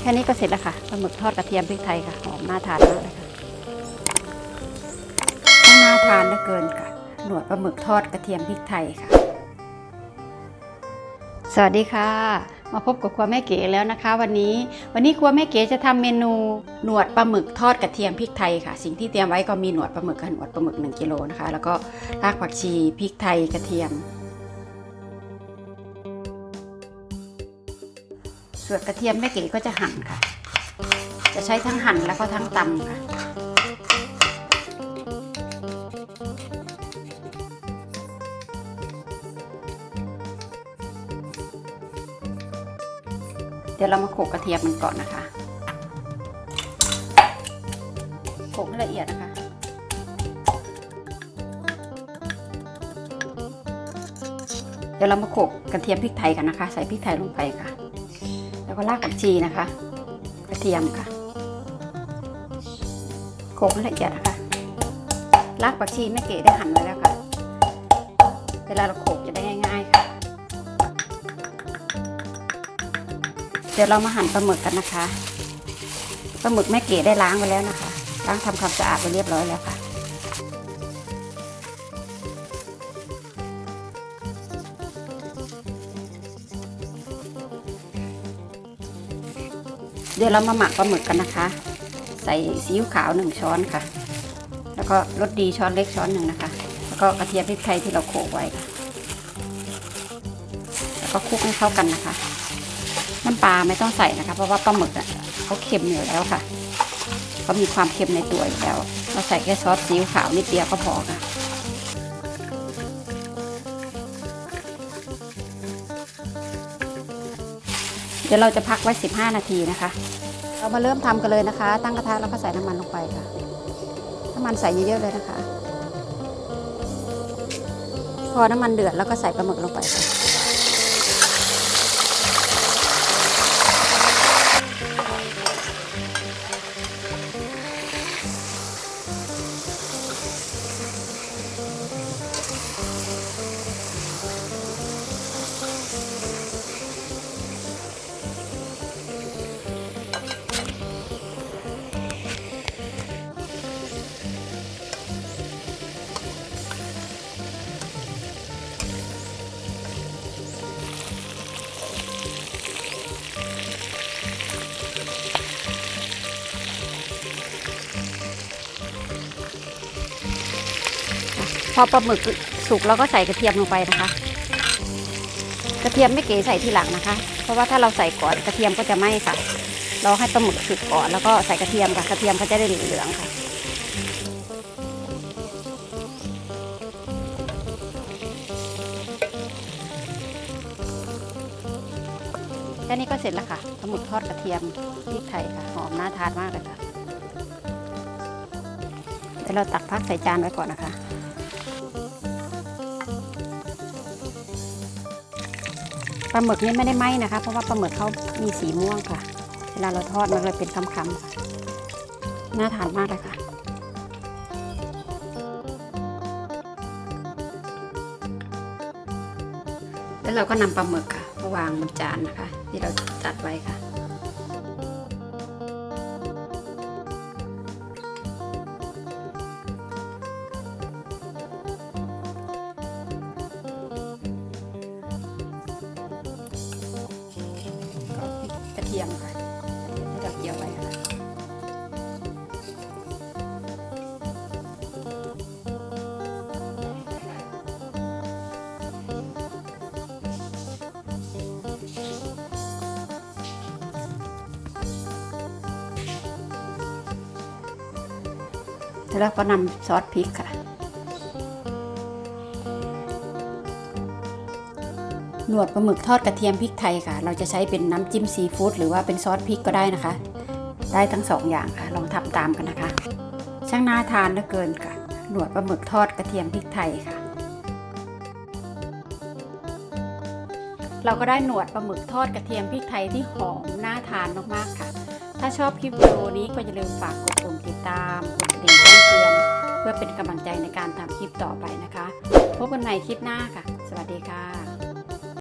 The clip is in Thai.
แค่นี้ก็เสร็จแล้วค่ะปลาหมึกทอดกระเทียมพริกไทยค่ะหอมน่าทานมากเลยค่ะน่าทานเหลือเกินค่ะ หนวดปลาหมึกทอดกระเทียมพริกไทยค่ะ สวัสดีค่ะ มาพบกับครัวแม่เก๋แล้วนะคะ วันนี้ วันนี้ครัวแม่เก๋จะทำเมนูหนวดปลาหมึกทอดกระเทียมพริกไทยค่ะ สิ่งที่เตรียมไว้ก็มีหนวดปลาหมึกกับหนวดปลาหมึก1กิโลนะคะ แล้วก็รากผักชีพริกไทยกระเทียม ส่วนกระเทียมแม่เก๋ก็จะหั่นค่ะ จะใช้ทั้งหั่นแล้วก็ทั้งตำค่ะเดี๋ยวเรามาโขลกกระเทียมมันก่อนนะคะ โขลกให้ละเอียดนะคะ เดี๋ยวเรามาโขลกกระเทียมพริกไทยกันนะคะ ใส่พริกไทยลงไปค่ะแล้ว ก็รากผักชีนะคะ กระเทียมค่ะโขลกให้ละเอียดนะคะรากผักชีแม่เก๋ได้หั่นไว้แล้วค่ะ เวลาเราโขลกจะได้ง่ายๆค่ะ เดี๋ยวเรามาหั่นปลาหมึกกันนะคะปลาหมึกแม่เก๋ได้ล้างไว้แล้วนะคะ ล้างทำความสะอาดไปเรียบร้อยแล้วค่ะ เดี๋ยวเรามาหมักปลาหมึกกันนะคะ ใส่ซีอิ๊วขาวหนึ่งช้อนค่ะ แล้วก็รสดีช้อนเล็กช้อนหนึ่งนะคะ แล้วก็กระเทียมพริกไทยที่เราโขลกไว้ค่ะแล้วก็คลุกให้เข้ากันนะคะ น้ำปลาไม่ต้องใส่นะคะ เพราะว่าปลาหมึกอะเขาเค็มอยู่แล้วค่ะเขามีความเค็มในตัวอยู่แล้ว เราใส่แค่ซอสซีอิ๊วขาวนิดเดียวก็พอค่ะ เดี๋ยวเราจะพักไว้ 15 นาทีนะคะ เรามาเริ่มทำกันเลยนะคะ ตั้งกระทะแล้วก็ใส่น้ำมันลงไปค่ะ น้ำมันใส่เยอะๆเลยนะคะ พอน้ำมันเดือดแล้วก็ใส่ปลาหมึกลงไปค่ะ อปลาหมึกสุกเราก็ใส่กระเทียมลงไปนะคะ กระเทียมไม่เก๋ใส่ทีหลังนะคะ เพราะว่าถ้าเราใส่ก่อนกระเทียมก็จะไหม้ค่ะ เราให้ปลาหมึกสุกก่อนแล้วก็ใส่กระเทียมค่ะกระเทียมเขาจะได้เหลืองๆค่ะแค่นี้ก็เสร็จแล้วค่ะปลาหมึกทอดกระเทียมพริกไทยค่ะ หอมน่าทานมากเลยค่ะ เดี๋ยวเราตักพักใส่จานไว้ก่อนนะคะ ปลาหมึกนี่ไม่ได้ไหมนะคะ เพราะว่าปลาหมึกเขามีสีม่วงค่ะ เวลาเราทอดมันเลยเป็นคำๆค่ะน่าทานมากเลยค่ะแล้วเราก็นำปลาหมึกค่ะมาวางบนจานนะคะ ที่เราจัดไว้ค่ะ ทียมค่ะกระเทียมที่เราเจียวไว้ค่ะแล้วก็นำซอสพริกค่ะ หนวดปลาหมึกทอดกระเทียมพริกไทยค่ะ เราจะใช้เป็นน้ำจิ้มซีฟู้ดหรือว่าเป็นซอสพริกก็ได้นะคะ ได้ทั้งสองอย่างค่ะ ลองทำตามกันนะคะ ช่างน่าทานเหลือเกินค่ะ หนวดปลาหมึกทอดกระเทียมพริกไทยค่ะ เราก็ได้หนวดปลาหมึกทอดกระเทียมพริกไทยที่หอมน่าทานมากๆค่ะ ถ้าชอบคลิปวิดีโอนี้ก็อย่าลืมฝากกดปุ่มติดตามกดกระดิ่งแจ้งเตือนเพื่อเป็นกำลังใจในการทำคลิปต่อไปนะคะ พบกันใหม่คลิปหน้าค่ะ สวัสดีค่ะ